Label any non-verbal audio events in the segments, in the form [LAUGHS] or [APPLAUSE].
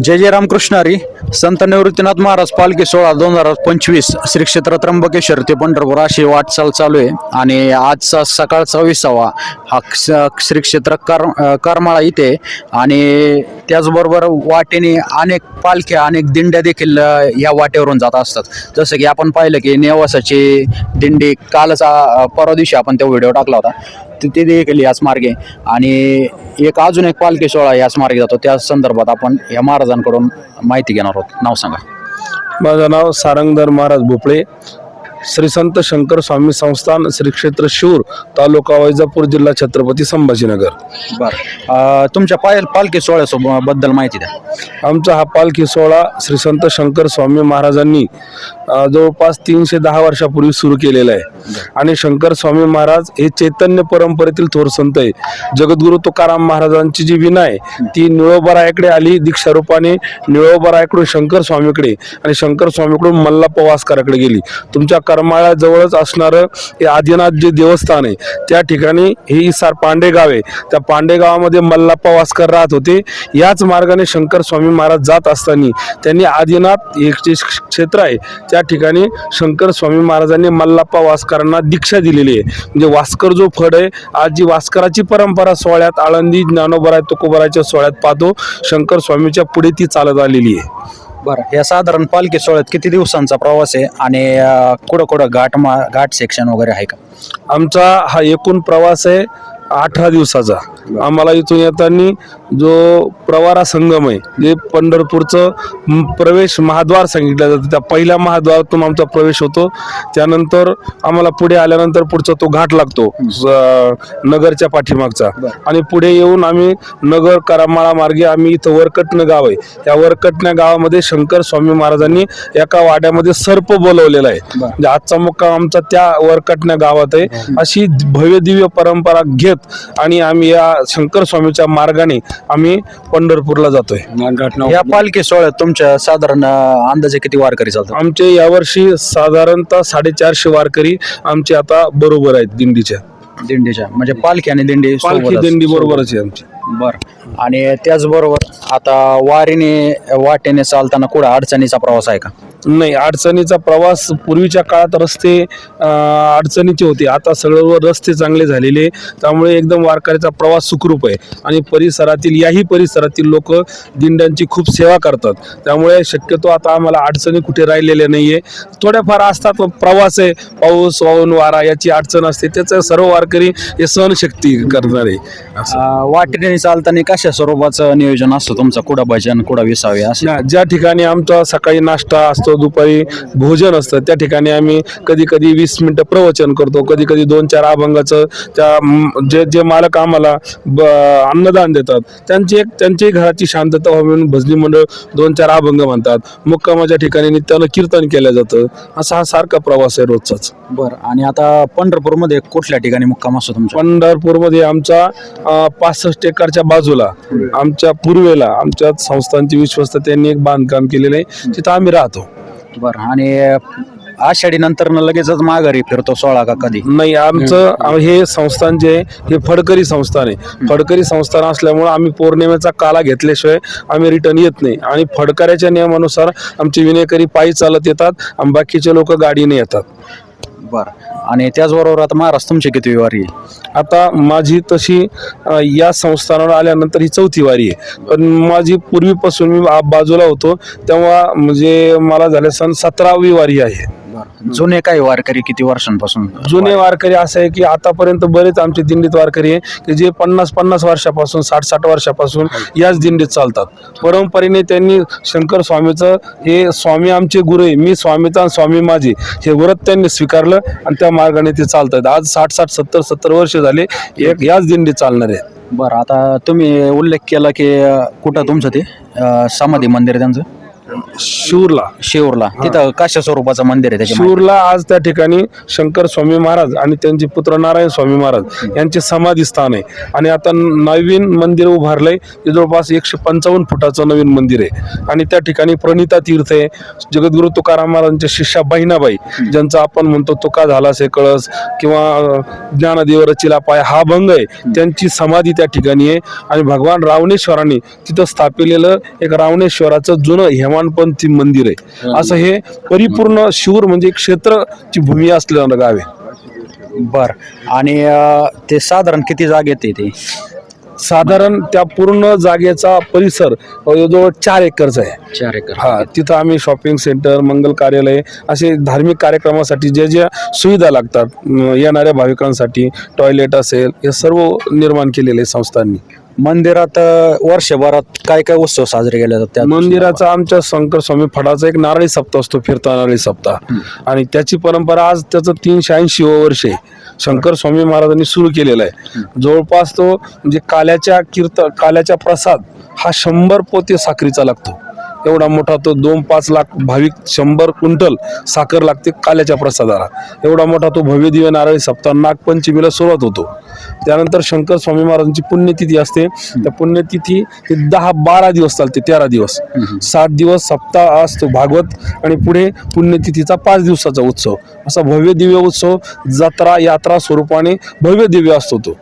जय जय रामकृष्ण हरी. संत निवृत्तीनाथ महाराज पालखी सोळा दोन हजार पंचवीस श्री क्षेत्र त्र्यंबकेश्वर ते पंढरपूर अशी वाटचाल चालू आहे. आणि आजचा सकाळचा विसावा हा श्री क्षेत्र कर करमाळा इथे आणि त्याचबरोबर वाटेने अनेक पालख्या अनेक दिंड्या देखील या वाटेवरून जात असतात. जसं की आपण पाहिलं की नेवासाची दिंडी कालचा परवा दिवशी आपण तो व्हिडिओ टाकला होता. ते देखील याच मार्गे आणि एक अजून एक पालखी सोहळा याच मार्गे जातो. त्या संदर्भात आपण या महाराजांकडून माहिती घेणार आहोत. नाव सांगा. माझं नाव सारंगधर महाराज भोपळे. श्री संत शंकर स्वामी संस्थान श्री क्षेत्र शिवूर तालुका वैजापूर जिल्हा छत्रपती संभाजीनगर. बरं. तुमच्या पाय पालखी सोहळ्यासोबत बद्दल माहिती द्या. आमचा हा पालखी सोहळा श्री संत शंकर स्वामी महाराजांनी जवळपास तीनशे दहा वर्षापूर्वी सुरू केलेलं आहे. आणि शंकर स्वामी महाराज हे चैतन्य परंपरेतील थोर संत आहे. जगद्गुरु तुकाराम महाराजांची जी विना आहे ती निळोबरायाकडे आली दीक्षारूपाने. निळोबरायाकडून शंकर स्वामीकडे आणि शंकर स्वामीकडून मल्लाप्पा वासकाराकडे गेली. तुमच्या करमाळ्या जवळच असणारं हे आदिनाथ जे देवस्थान आहे त्या ठिकाणी हे इसार पांडे गाव आहे. त्या पांडे गावामध्ये मल्लाप्पा वासकर राहत होते. याच मार्गाने शंकर स्वामी महाराज जात असताना त्यांनी आदिनाथ हे जे क्षेत्र आहे त्या ठिकाणी शंकर स्वामी महाराजांनी मल्लाप्पा वासकरांना दीक्षा दिलेली आहे. म्हणजे वास्कर जो फड आहे आज जी वास्कराची परंपरा सोहळ्यात आळंदी ज्ञानोबराय तुकोबरायच्या सोहळ्यात पाहतो शंकर स्वामीच्या पुढे ती चालत आलेली आहे. बरं या साधारण पालखी सोहळ्यात किती दिवसांचा प्रवास आहे आणि कुठं कुठं घाट मा घाट सेक्शन वगैरे आहे का? आमचा हा एकूण प्रवास आहे अठरा दिवसाचा. आम्हाला इथून येताना जो प्रवारा संगम आहे जे पंढरपूरचं प्रवेश महाद्वार सांगितलं जातं त्या पहिल्या महाद्वारातून आमचा प्रवेश होतो. त्यानंतर आम्हाला पुढे आल्यानंतर पुढचा तो घाट लागतो नगरच्या पाठीमागचा. आणि पुढे येऊन आम्ही नगर करमाळा मार्गे आम्ही इथं वरकटणं गाव आहे. या वरकटण्या गावामध्ये शंकर स्वामी महाराजांनी एका वाड्यामध्ये सर्प बोलवलेला आहे. म्हणजे आजचा मुक्काम आमचा त्या वरकटण्या गावात आहे. अशी भव्य दिव्य परंपरा घेत आणि आम्ही या शंकर स्वामीच्या मार्गाने आम्ही पंढरपूरला जातोय. या पालखी सोहळ्यात तुमच्या साधारण अंदाजे किती वारकरी चालतात? आमचे यावर्षी साधारणतः साडेचारशे वारकरी आमचे आता बरोबर आहेत दिंडीच्या. दिंडीच्या. म्हणजे पालखी आणि दिंडी पालखी दिंडी बरोबरच आहे आमची. बर. आणि त्याचबरोबर आता वारीने वाटेने चालताना कुठं अडचणीचा प्रवास आहे का? नाही अडचणीचा प्रवास पूर्वीच्या काळात रस्ते अडचणीचे होते. आता सर्व रस्ते चांगले झालेले त्यामुळे एकदम वारकऱ्याचा प्रवास सुखरूप आहे. आणि परिसरातील याही परिसरातील लोक दिंड्यांची खूप सेवा करतात. त्यामुळे शक्यतो आता आम्हाला अडचणी कुठे राहिलेल्या नाही आहे थोड्याफार असतात प्रवास आहे. पाऊस वाहून वारा याची अडचण असते. त्याचं सर्व वारकरी हे सहनशक्ती करणार वाटेने चालताना कशा स्वरूपाचं नियोजन असतं तुमचं? कुठं भजन कुठं विसावे असं? ज्या ठिकाणी आमचा सकाळी नाश्ता असतो दुपारी भोजन असतं त्या ठिकाणी आम्ही कधी कधी वीस मिनिटं प्रवचन करतो कधी कधी दोन चार अभंगाचं त्या जे जे मालक आम्हाला ब अन्नदान देतात त्यांची एक त्यांच्याही घराची शांतता व्हावी म्हणून भजनी मंडळ दोन चार अभंग म्हणतात. मुक्कामाच्या ठिकाणी नित्यानं कीर्तन केलं जातं असा हा सारखा प्रवास आहे रोजचाच. बरं आणि आता पंढरपूरमध्ये कुठल्या ठिकाणी मुक्काम असतो तुमचा पंढरपूरमध्ये आमचा पासष्ट एकरच्या बाजूला आमच्या पूर्वेला आमच्या संस्थांची विश्वस्त त्यांनी एक बांधकाम केलेलं आहे तिथं आम्ही राहतो. बरं. आणि आषाढी नंतर लगेचच माघारी फिरतो सोळा का कधी? नाही आमचं आम- हे संस्थान जे आहे, हे फडकरी संस्थान आहे. फडकरी संस्थान असल्यामुळे आम्ही पौर्णिमेचा काला घेतल्याशिवाय आम्ही रिटर्न येत नाही. आणि फडकऱ्याच्या नियमानुसार आमचे विनेकरी पायी चालत येतात आणि बाकीचे लोक गाडीने येतात. बरं. आणि त्याचबरोबर आता महाराज तुमची किती वारी आहे? आता माझी तशी अ, या संस्थानावर आल्यानंतर ही चौथी वारी आहे. पण माझी पूर्वीपासून मी आ- बाजूला होतो तेव्हा म्हणजे मला झाले सण सतरावी वारी आहे. जुने काही वारकरी किती वर्षांपासून जुने वारकरी असं आहे की आतापर्यंत बरेच आमचे दिंडीत वारकरी आहे की जे पन्नास पन्नास वर्षापासून साठ साठ वर्षापासून याच दिंडीत चालतात. परंपरेने त्यांनी शंकर स्वामीचं हे स्वामी आमचे गुरु आहे मी स्वामीचा आणि स्वामी माझे हे व्रत त्यांनी स्वीकारलं आणि त्या मार्गाने ते चालतात. आज साठ साठ सत्तर सत्तर वर्ष झाले एक याच दिंडीत चालणार आहेत बरं आता तुम्ही उल्लेख केला की कुठं तुमचं ते? समाधी मंदिर आहे त्यांचं? शिवरला. शिवरला. तिथं कशा स्वरूपाचं मंदिर आहे त्याच्या शिवरला आज त्या ठिकाणी शंकर स्वामी महाराज आणि त्यांचे पुत्र नारायण स्वामी महाराज यांचे समाधी स्थान आहे. आणि आता नवीन मंदिर उभारलंय. ते जवळपास एकशे पंचावन्न फुटाचं नवीन मंदिर आहे. आणि त्या ठिकाणी प्रणिता तीर्थ आहे. जगद्गुरु तुकाराम महाराजांच्या शिष्या बहिणाबाई ज्यांचा आपण म्हणतो तुका झाला से कळस किंवा ज्ञानदेव रचिला पाय हा भंग आहे. त्यांची समाधी त्या ठिकाणी आहे. आणि भगवान रावणेश्वरांनी तिथं स्थापिलेलं एक रावणेश्वराचं जुनं हेमानपंथी मंदिर आहे. असं हे परिपूर्ण शिवर म्हणजे क्षेत्रची भूमी असलेलं गाव आहे. बर. आणि अं, ते साधारण किती जागेत आहे ते? साधारण त्या पूर्ण जागेचा परिसर जवळ चार एकरचा आहे. चार एकर. हा तिथं आम्ही शॉपिंग सेंटर मंगल कार्यालय असे धार्मिक कार्यक्रमासाठी जे ज्या सुविधा लागतात येणाऱ्या भाविकांसाठी टॉयलेट असेल हे सर्व निर्माण केलेले आहे संस्थांनी. मंदिरात वर्षभरात काय काय उत्सव साजरे केले जातात त्या मंदिराचा आमच्या शंकर स्वामी फडाचा एक नारळी सप्ताह असतो फिरता नारळी सप्ताह. आणि त्याची परंपरा आज त्याचं तीनशे ऐंशी वर्ष आहे. शंकर स्वामी महाराजांनी सुरू केलेला आहे. जवळपास तो म्हणजे काल्याच्या कीर्त काल्याच्या प्रसाद हा शंभर पोते साखरीचा लागतो. एवढा मोठा तो दोन पाच लाख भाविक शंभर क्विंटल साखर लागते काल्याच्या प्रसादाला. एवढा मोठा तो भव्य दिव्य नारळी सप्ताह नागपंचमीला सुरुवात होतो. त्यानंतर शंकर स्वामी महाराजांची पुण्यतिथी असते. त्या पुण्यतिथी ते दहा बारा दिवस चालते तेरा दिवस. सात दिवस सप्ताह असतो भागवत आणि पुढे पुण्यतिथीचा पाच दिवसाचा उत्सव. असा भव्य दिव्य उत्सव जत्रा यात्रा स्वरूपाने भव्य दिव्य असतो तो.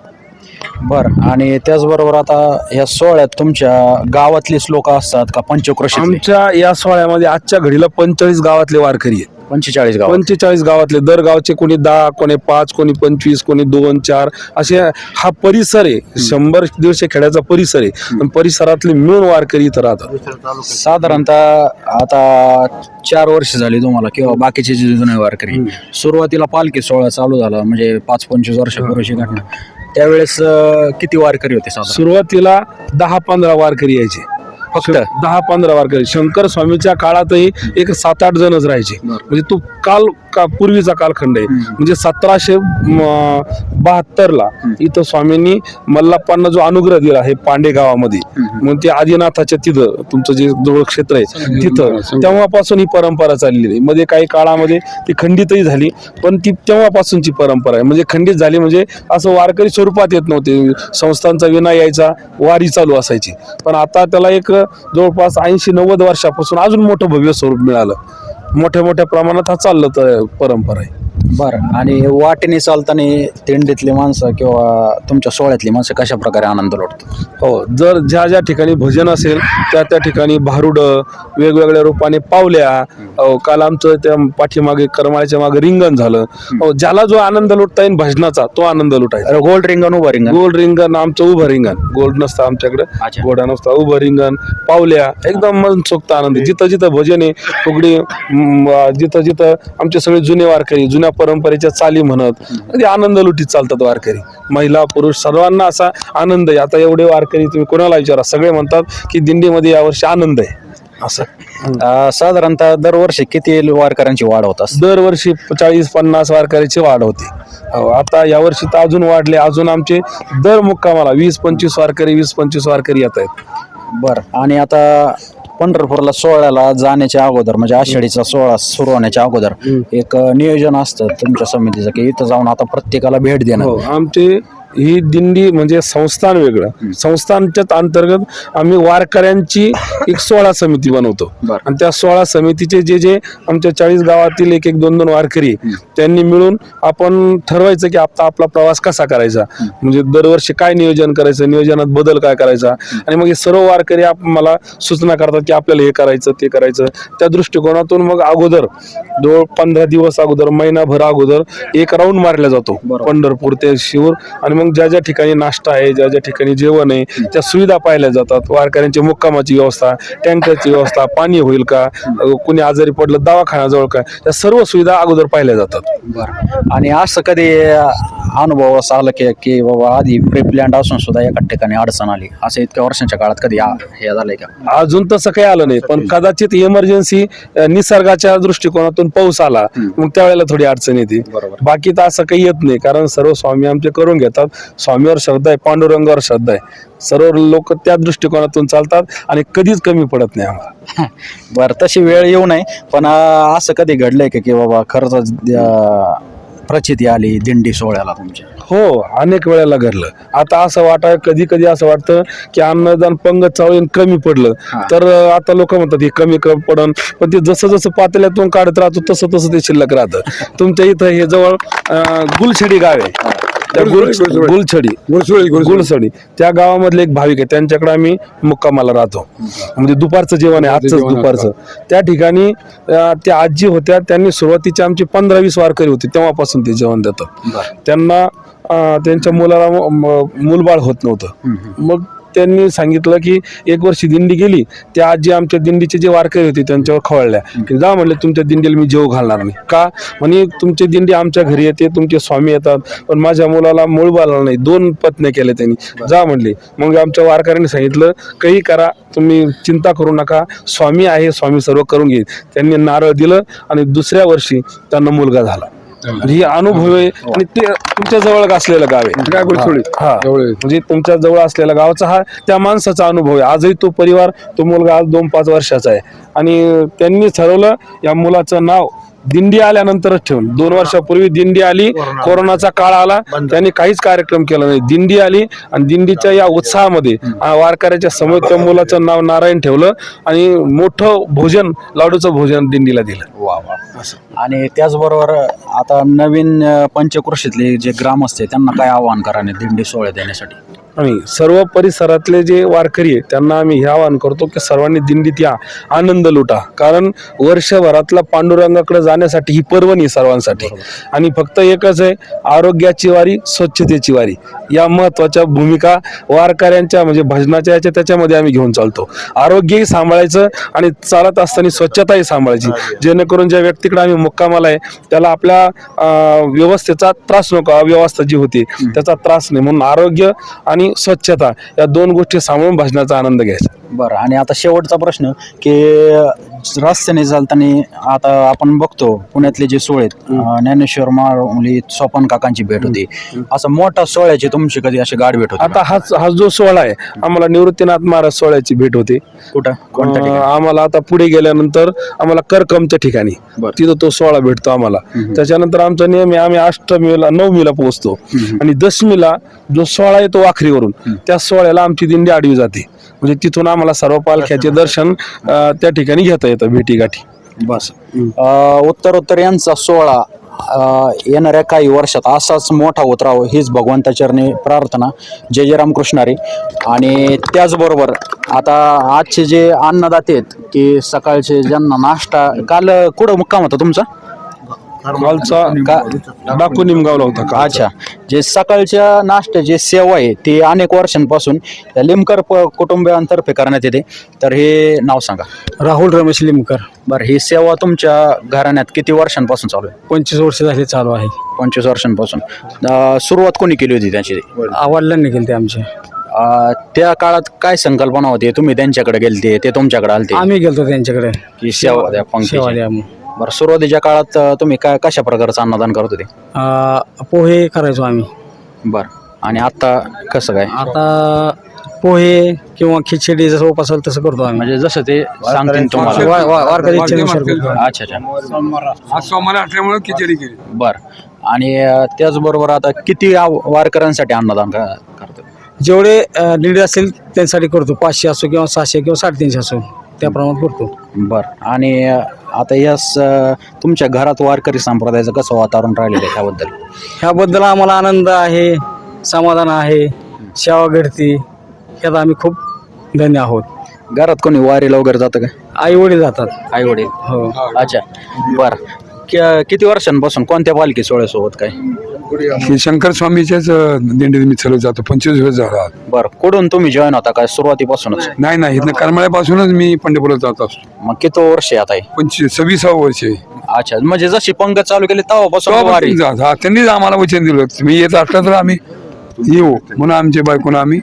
बर आणि त्याचबरोबर आता ह्या सोहळ्यात तुमच्या गावातलीच लोक असतात का पंचक्रोशी आमच्या या सोहळ्यामध्ये आजच्या घडीला पंचेचाळीस गावातले वारकरी आहेत. पंचेचाळीस गाव पंचेचाळीस गावातले दर गावचे कोणी दहा कोणी पाच कोणी पंचवीस कोणी दोन चार असे हा परिसर आहे. शंभर दीडशे खेड्याचा परिसर आहे. पण परिसरातले मिळून वारकरी इथं राहतात. साधारणतः आता चार वर्ष झाली तुम्हाला किंवा बाकीचे जे जुने वारकरी सुरुवातीला पालखी सोहळा चालू झाला म्हणजे पाच पंचवीस वर्षापूर्वीची घटना. त्यावेळेस अं, किती वारकरी होते साधारण? सुरुवातीला दहा पंधरा वारकरी यायचे. फक्त? दहा पंधरा वारकरी. शंकर स्वामीच्या काळातही एक सात आठ जणच राहायचे. म्हणजे तो काल का पूर्वीचा कालखंड आहे. म्हणजे सतराशे बहात्तर ला इथं स्वामींनी मल्लाप्पांना जो अनुग्रह दिला आहे पांडे गावामध्ये मग ते आदिनाथाच्या तिथं तुमचं जे जवळ क्षेत्र आहे तिथं. तेव्हापासून ही परंपरा चाललेली आहे. मध्ये काही काळामध्ये ती खंडितही झाली पण ती तेव्हापासूनची परंपरा आहे. म्हणजे खंडित झाली म्हणजे असं वारकरी स्वरूपात येत नव्हते. संस्थांचा विना यायचा वारी चालू असायची. पण आता त्याला एक जवळपास ऐंशी नव्वद वर्षापासून अजून मोठं भव्य स्वरूप मिळालं. मोठ्या मोठ्या प्रमाणात हा चाललं तर परंपरा आहे. बर. आणि वाटेने चालताना दिंडीतली माणसं किंवा तुमच्या सोहळ्यातली माणसं कशा प्रकारे आनंद लुटतो हो जर ज्या ज्या ठिकाणी भजन असेल त्या त्या ठिकाणी भारुड वेगवेगळ्या रूपाने पावल्या अहो, काल आमचं त्या पाठीमागे करमाळ्याच्या मागे रिंगण झालं. अहो, ज्याला जो आनंद लुटता येईल भजनाचा तो आनंद लुटायचा. गोल्ड रिंगण उभा रिंगण. गोल्ड रिंगण आमचं उभं रिंगण. गोल्ड नसतं आमच्याकडे अच्छा. गोडा नसतं. उभं रिंगण पावल्या एकदम मनसोक्त आनंद. जिथं जिथं भजन आहे फुगडी जिथं जिथं आमचे सगळे जुने वारकरी जुन्या परंपरेच्या चाली म्हणत अगदी आनंद लुटीत चालतात वारकरी. महिला पुरुष सर्वांना असा आनंद आहे. आता एवढे वारकरी तुम्ही कोणाला विचारा? सगळे म्हणतात की दिंडीमध्ये यावर्षी आनंद आहे. असं. साधारणतः दरवर्षी किती वारकऱ्यांची वाढ होत असते? दरवर्षी चाळीस पन्नास वारकऱ्याची वाढ होते. आता यावर्षी तर अजून वाढले. अजून आमचे दर मुक्कामाला वीस पंचवीस वारकरी वीस पंचवीस वारकरी येत आहेत. बर. आणि आता पंढरपूरला सोहळ्याला जाण्याच्या अगोदर म्हणजे आषाढीचा सोहळा सुरू होण्याच्या अगोदर एक नियोजन असतं तुमच्या समितीचं की इथं जाऊन आता प्रत्येकाला भेट देणं हो आमचे ही दिंडी म्हणजे संस्थान वेगळं. संस्थानच्या अंतर्गत आम्ही वारकऱ्यांची एक सोळा समिती बनवतो. आणि त्या सोळा समितीचे जे जे आमच्या चाळीस गावातील एक एक दोन दोन वारकरी त्यांनी मिळून आपण ठरवायचं की आता आपला प्रवास कसा करायचा? म्हणजे दरवर्षी काय नियोजन करायचं? नियोजनात बदल काय करायचा? आणि मग हे सर्व वारकरी आप- मला सूचना करतात की आपल्याला हे करायचं ते करायचं. त्या दृष्टिकोनातून मग अगोदर जवळ पंधरा दिवस अगोदर महिनाभर अगोदर एक राऊंड मारला जातो. पंढरपूर ते शिवर आणि मग ज्या ज्या ठिकाणी नाश्ता आहे ज्या ज्या ठिकाणी जेवण आहे त्या सुविधा पाहिल्या जातात. वारकऱ्यांची मुक्कामाची व्यवस्था टँकरची व्यवस्था पाणी होईल का कुणी आजारी पडलं दवाखाना जवळ का या सर्व सुविधा अगोदर पाहिल्या जातात. आणि असं कधी अनुभव असा आला की की बाबा आधी प्री प्लॅन असून सुद्धा एका ठिकाणी अडचण आली? असं इतक्या वर्षांच्या काळात कधी हे झालंय का? अजून तसं काही आलं नाही पण कदाचित इमर्जन्सी निसर्गाच्या दृष्टिकोनातून पाऊस आला मग त्यावेळेला थोडी अडचण येते. बरोबर. बाकी तर असं काही येत नाही कारण सर्व स्वामी आमचे करून घेतात. स्वामीवर श्रद्धा आहे पांडुरंगावर श्रद्धा आहे. सर्व लोक त्या दृष्टिकोनातून चालतात आणि कधीच कमी पडत नाही आम्हाला. [LAUGHS] बरं तशी वेळ येऊ नये पण अं, असं कधी घडलंय का की बाबा खरंच अं, प्रचिती आली दिंडी सोहळ्याला तुमच्या? हो अनेक वेळेला घडलं. आता असं वाटाय कधी कधी असं वाटतं की अन्नदान पंगत चाळून कमी पडलं. तर अं, आता लोक म्हणतात हे कमी कमी पडन. पण ते जसं जसं पातळ्यातून काढत राहतो तसं तसं ते शिल्लक राहतं. [LAUGHS] तुमच्या इथं हे जवळ अं, गुलछडी गाव आहे. त्या गुल गुलछडी. गुलछडी. त्या गावामधले एक भाविक आहे त्यांच्याकडे आम्ही मुक्कामाला राहतो. म्हणजे दुपारचं जेवण आहे आजच दुपारचं. त्या ठिकाणी अं, त्या आजी होत्या त्यांनी सुरुवातीचे आमचे पंधरा वीस वारकरी होते तेव्हापासून ते जेवण देतात. त्यांना अं, त्यांच्या मुलाला म- म- मूलबाळ होत नव्हतं. मग त्यांनी सांगितलं की एक वर्षी दिंडी गेली त्या आजी आमच्या दिंडीचे जे वारकरी होते त्यांच्यावर खवळल्या. की जा म्हणले तुमच्या दिंडीला मी जेव घालणार नाही. का? म्हणे तुमची दिंडी आमच्या घरी येते तुमचे स्वामी येतात पण माझ्या मुलाला मूळ बाळाला नाही दोन पत्न्या केल्या त्यांनी. जा म्हणले. मग आमच्या वारकऱ्यांनी सांगितलं काही करा तुम्ही चिंता करू नका स्वामी आहे स्वामी सर्व करून घेईल. त्यांनी नारळ दिलं आणि दुसऱ्या वर्षी त्यांना मुलगा झाला. ही अनुभव आहे आणि ते तुमच्या जवळ असलेलं गाव आहे. हा म्हणजे तुमच्या जवळ असलेला गावचा हा त्या माणसाचा अनुभव आहे. आजही तो परिवार तो मुलगा आज दोन पाच वर्षाचा आहे. आणि त्यांनी ठरवलं या मुलाचं नाव दिंडी आल्यानंतरच ठेवून दोन वर्षापूर्वी दिंडी आली कोरोनाचा काळ आला त्यांनी काहीच कार्यक्रम केला नाही. दिंडी आली आणि दिंडीच्या या उत्साहामध्ये वारकऱ्याच्या समोर त्या मुलाचं नाव नारायण ठेवलं आणि मोठं भोजन लाडूचं भोजन दिंडीला दिलं. वा वा. आणि त्याचबरोबर आता नवीन पंचकृषीतले जे ग्रामस्थ आहे त्यांना काय आव्हान करा दिंडी सोहळ्या देण्यासाठी? आम्ही सर्व परिसरातले जे वारकरी आहे त्यांना आम्ही हे आवाहन करतो की सर्वांनी दिंडीत या आनंद लुटा. कारण वर्षभरातला पांडुरंगाकडे जाण्यासाठी ही पर्वणी आहे सर्वांसाठी. आणि फक्त एकच आहे आरोग्याची वारी स्वच्छतेची वारी. या महत्त्वाच्या भूमिका वारकऱ्यांच्या म्हणजे भजनाच्या याच्या त्याच्यामध्ये आम्ही घेऊन चालतो. आरोग्यही सांभाळायचं आणि चालत असताना स्वच्छताही सांभाळायची. जेणेकरून ज्या व्यक्तीकडे आम्ही मुक्कामाला आहे त्याला आपल्या व्यवस्थेचा त्रास नको अव्यवस्था जी होती त्याचा त्रास नाही. म्हणून आरोग्य आणि स्वच्छता या दोन गोष्टी सांभाळून भजनाचा आनंद घ्यायचा. बरं आणि आता शेवटचा प्रश्न की रस्त्याने चालताना आता आपण बघतो पुण्यातले जे अं, ज्ञानेश्वर माऊली सोपान काकांची भेट होती. असं मोठा सोहळ्याची तुमची कधी अशी गाठ भेट होती आता हाच हा जो सोहळा आहे आम्हाला निवृत्तीनाथ महाराज सोहळ्याची भेट होते. कुठं? कोणत्या ठिकाणी? आम्हाला आता पुढे गेल्यानंतर आम्हाला करकमच्या ठिकाणी. बरं. तिथं तो सोहळा भेटतो आम्हाला. त्याच्यानंतर आमचा नियम आहे आम्ही अष्टमीला नवमीला पोहोचतो. आणि दशमीला जो सोहळा येतो वाखरीवरून त्या सोहळ्याला आमची दिंडी आडवी जाते. म्हणजे तिथून आम्हाला सर्व पालख्याचे दर्शन अं, त्या ठिकाणी घेता येतं भेटी गाठी बस अं, उत्तरोत्तर यांचा सोहळा अं, येणाऱ्या काही वर्षात असाच मोठा उतराव हीच भगवंताचरणी प्रार्थना. जय जय रामकृष्णारी आणि त्याचबरोबर आता आजचे जे अन्नदाते आहेत की सकाळचे ज्यांना नाश्ता काल कुठं मुक्काम होता तुमचा? कालचा का- डाकू निमगावला होता का? अच्छा. जे सकाळच्या नाश्त्याची सेवा आहे ती अनेक वर्षांपासून या लिमकर प- कुटुंबियांतर्फे करण्यात येते. तर हे नाव सांगा. राहुल रमेश लिमकर. बरं ही सेवा तुमच्या घराण्यात किती वर्षांपासून चालू आहे? पंचवीस वर्ष झाले चालू आहे. पंचवीस वर्षांपासून. अं, सुरुवात कोणी केली होती त्याची? आवाडला निघेल ते आमचे. अं, त्या काळात काय संकल्पना होती? तुम्ही त्यांच्याकडे गेलते ते तुमच्याकडे आलते? आम्ही गेलतो त्यांच्याकडे. की सेवा द्या पंक्तीची. सेवा द्या म्हणून. बरं सुरुवातीच्या काळात अं, तुम्ही काय कशा प्रकारचं अन्नदान करत होते? अं, पोहे करायचो आम्ही. बरं आणि आता कसं काय? आता पोहे किंवा खिचडी जसं उपास असेल तसं करतो आम्ही. म्हणजे जसं ते सांगतील तुम्हाला. वा- वा- वारकरी इच्छेनुसार करतो. अच्छा अच्छा. आज सोमवार असल्यामुळे खिचडी केली. बर आणि अं, त्याचबरोबर आता किती आव- वारकऱ्यांसाठी अन्नदान का- करतो जेवढे अं, नीड असेल त्यांच्यासाठी करतो. पाचशे असो किंवा सहाशे किंवा साडेतीनशे असो. त्याप्रमाणे करतो बर. आणि आता यास अं, तुमच्या घरात वारकरी संप्रदायाचं कसं वातावरण राहिलेलं आहे त्याबद्दल? ह्याबद्दल आम्हाला आनंद आहे समाधान आहे सेवा घडती ह्यात आम्ही खूप धन्य आहोत. घरात कोणी वारीला वगैरे जातं का? आई वडील जातात. आई वडील हो. अच्छा. बर. कि- किती वर्षांपासून कोणत्या पालखी सोहळ्यासोबत काय? हे शंकर स्वामीच्याच दिंडीत मी चालू जातो. पंचवीस दिवस झाला बर कुठून तुम्ही जॉईन होता? काय सुरुवातीपासूनच? नाही. नाही इथनं करमाळ्यापासूनच मी पंढरपूरला जात असतो. मग किती वर्ष आहे आता हे? पंचवीस सव्वीसावं वर्ष आहे. अच्छा म्हणजे जशी पंगत चालू केली तेव्हापासून वारी. तेव्हापासून जात हा त्यांनीच आम्हाला वचन दिलं. तुम्ही येत असला तर आम्ही येऊ. म्हणून आमच्या बायकोनं आम्ही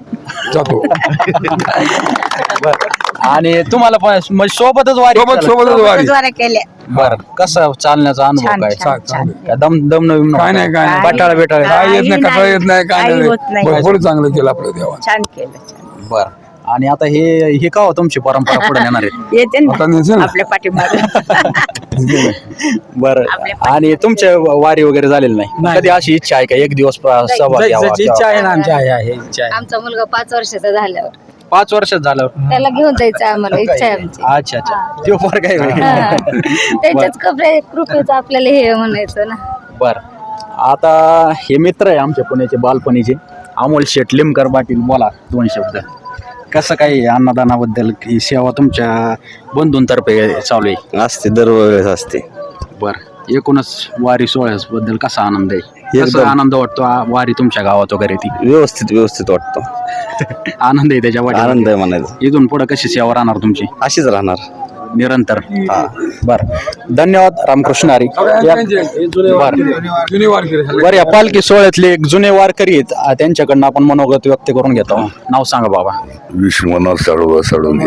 जातो. [LAUGHS] आणि तुम्हाला पण म्हणजे सोबतच वारी सोबत सोबतच वारी. गुरुद्वारा केले बर कसं चालण्याचा अनुभव काय? छान, छान. काय दम दम नवीन काय नाही काय नाही. बटाळा बिटाळा. काय येत नाही काही कसा येत नाही काय काही होत नाही. नाही. भरपूर चांगलं केलं आपलं देवानं. छान केलं छान बर. आणि आता हे हे का हो तुमची परंपरा पुढे नेणार आहे? [LAUGHS] येते आता ना नेसेल ना? आपल्या पाठीमागे. [LAUGHS] बर. आणि तुमच्या वारी वगैरे झालेली नाही. कधी अशी इच्छा आहे का? एक दिवस सहभागी व्हावा ज्याची इच्छा आहे ना आमची आहे आहे इच्छा आहे. आमचा मुलगा पाच वर्षाचा झाल्यावर. पाच वर्षात झालं त्याला घेऊन जायचं आम्हाला [LAUGHS] इच्छा आहे आमची. अच्छा अच्छा. तो फरक आहे हा. [LAUGHS] त्याच्याच कपडे कृपेचं आपल्याला हे म्हणायचं ना. बर. आता हे मित्र आहे आमच्या पुण्याचे बालपणीचे. अमोल शेट लिमकर पाटील बोला दोन शब्द. कसं काय अन्नदानाबद्दल? ही सेवा तुमच्या बंधूंतर्फे चालू आहे. असते दरवेळेस असते. बर. एकूणच वारी सोहळ्याबद्दल कसा आनंद आहे? कसा एकदम. आनंद वाटतो आ- वारी तुमच्या गावात वगैरे ती? व्यवस्थित व्यवस्थित वाटतो. आनंद आहे त्याच्या. आनंद आहे म्हणायचा. इथून पुढे कशी सेवा राहणार तुमची? अशीच राहणार. निरंतर. बर. धन्यवाद रामकृष्ण हरी. बर. या पालखी सोहळ्यातले एक जुने वारकरी आहेत. आ, त्यांच्याकडनं आपण मनोगत व्यक्त करून घेतो. नाव सांगा बाबा. विश्वनाथ साडोबा साळुंके.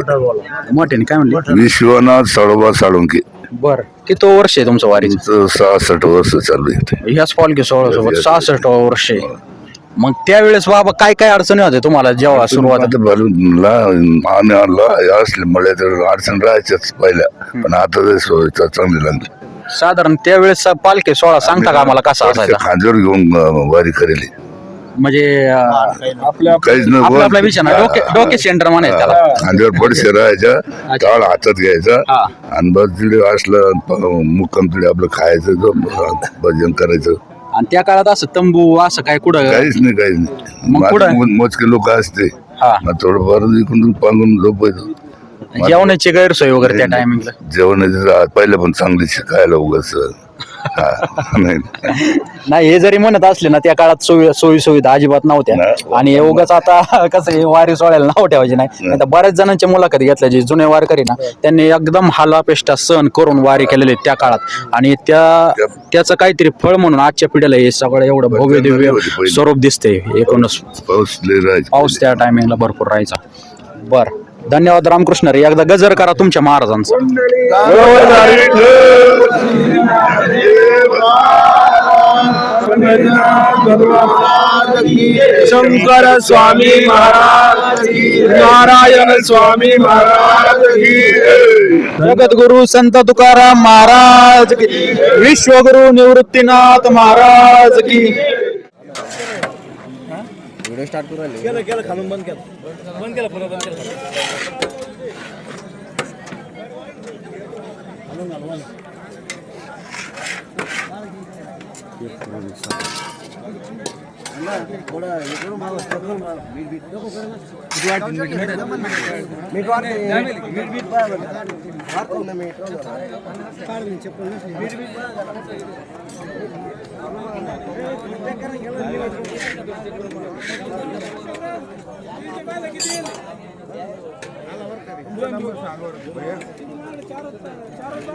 मोठ्याने काय म्हणले? विश्वनाथ साडोबा साळुंके. बर. किती वर्ष आहे तुमचं वारीचं? तुमचं सहासष्ट वर्ष चालू आहे ह्याच पालखी सोहळ्यासोबत सहासष्ट वर्ष आहे. मग त्यावेळेस बाबा काय काय अडचणी होते तुम्हाला जेव्हा सुरुवात? आता भरून ला- आणि आणला असल्यामुळे तर अडचण राहायच्याच पहिल्या. पण आता ते सोय चा- चांगली लागली. साधारण त्यावेळेस पालखी सोहळा सांगता का आम्हाला कसा असायचा? खांद्यावर घेऊन अं, वारी करेली. म्हणजे अं, आपल्या काहीच आपला आपला विषय ना डोके डोके सेंटर म्हणायचं त्याला. पडशे राहायच्या टाळ हातात घ्यायचा. हा. आणि बस तिथे असलं प- मुक्काम तिथे आपलं खायचं जो भजन करायचं. आणि त्या काळात असं तंबू असं काय कुठं? काहीच नाही काहीच नाही. मग पुढं? माझे मो- मोजके लोक असते. हा. मग थोडंफार इकडून पांगून झोपायचं. जेवणाची गैरसोय वगैरे त्या टायमिंगला जेवणाची पहिलं पण चांगली शिकायला उगाच. नाही नाही हे जरी म्हणत असले ना त्या काळात सोयी सोयी सुविधा अजिबात नव्हत्या. आणि उगाच आता कसं आहे, वारी सोडायला नाव ठेवायचे नाही. आता बऱ्याच जणांच्या मुलाखत घेतल्या जे जुने वारकरी ना त्यांनी एकदम हालापेष्टा सण करून वारी केलेले त्या काळात. आणि त्या त्याचं काहीतरी फळ म्हणून आजच्या पिढीला हे सगळं एवढं भव्य दिव्य स्वरूप दिसते एकूणच पाऊस त्या टायमिंगला भरपूर राहायचा. बर. धन्यवाद रामकृष्ण रे. एकदा गजर करा तुमच्या महाराजांचा. शंकर स्वामी महाराज नारायण स्वामी महाराज जगद्गुरु संत तुकाराम महाराज की विश्वगुरु निवृत्तीनाथ महाराज की व्हिडिओ स्टार्ट करू राहिले. केलं केलं खालून बंद केलं. बंद केलं पुन्हा बंद केलं.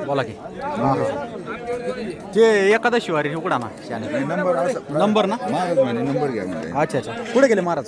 बोला की. ते एकादशी वारी उकडा ना. नंबर ना? अच्छा अच्छा. कुठे गेले महाराज?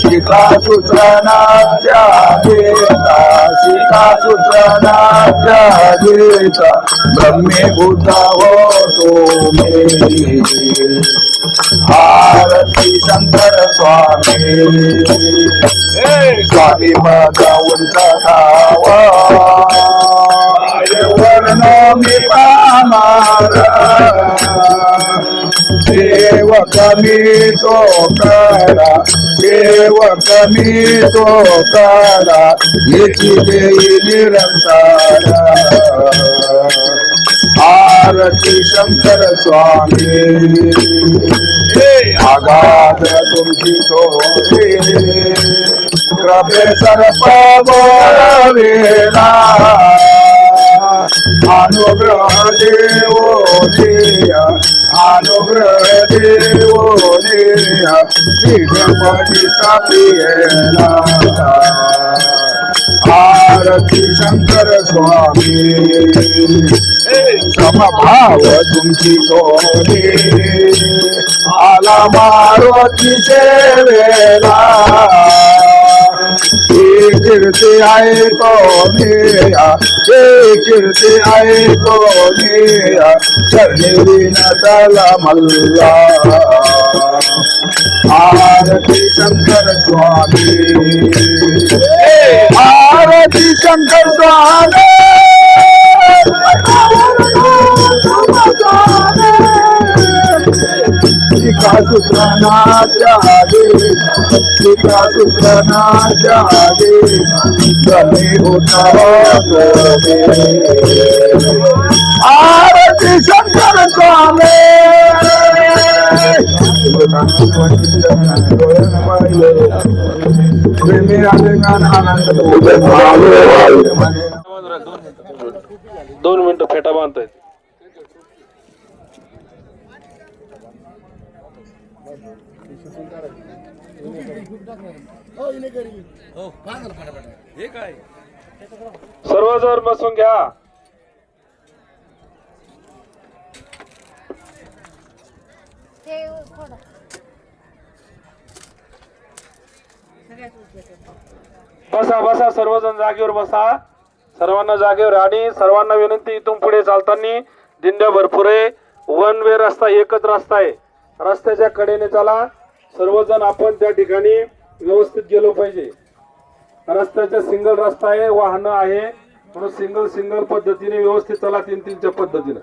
शिका सूचना देता शिका सूचना देता ब्रह्मे होतो मे भारती शंकर स्वामी. स्वामी माझा उंचा धावा वर्ण मी पामारा देव मी तो करा देव मी तो करा याची देई निरंतर आरती शंकर स्वामी हे आघात तुमची थोरे कृपे सर्प वेला अनुग्रह देवो देया अनुग्रह देवो देया निगमती प्रियला आरती शंकर स्वामी समभाव तुमची थोडी आला मारुती सेवेला हे कीर्ती आए तो नेया हे कीर्ती आहे तो नेया चरणी नटला मल्ला। आरती शंकर स्वामी। आरती शंकर स्वामी। टीका सूत्रनाच्या दे टीका सूत्रनाच्या दे कमी होता आरती शंकर स्वामी प्रेमी आनंद आनंद दोन मिनिटं फेटा बांधतायत सर्वजण बसून घ्या. बसा बसा सर्वजण जागेवर बसा. सर्वांना जागेवर आणि सर्वांना विनंती इथून पुढे चालताना दिंड्या भरपूर आहे वन वे रस्ता एकच रस्ता आहे. रस्त्याच्या कडेने चला. सर्वजण आपण त्या ठिकाणी व्यवस्थित गेलो पाहिजे. रस्त्याचा सिंगल रस्ता आहे वाहनं आहे म्हणून सिंगल सिंगल पद्धतीने व्यवस्थित चला तीन तीनच्या पद्धतीने.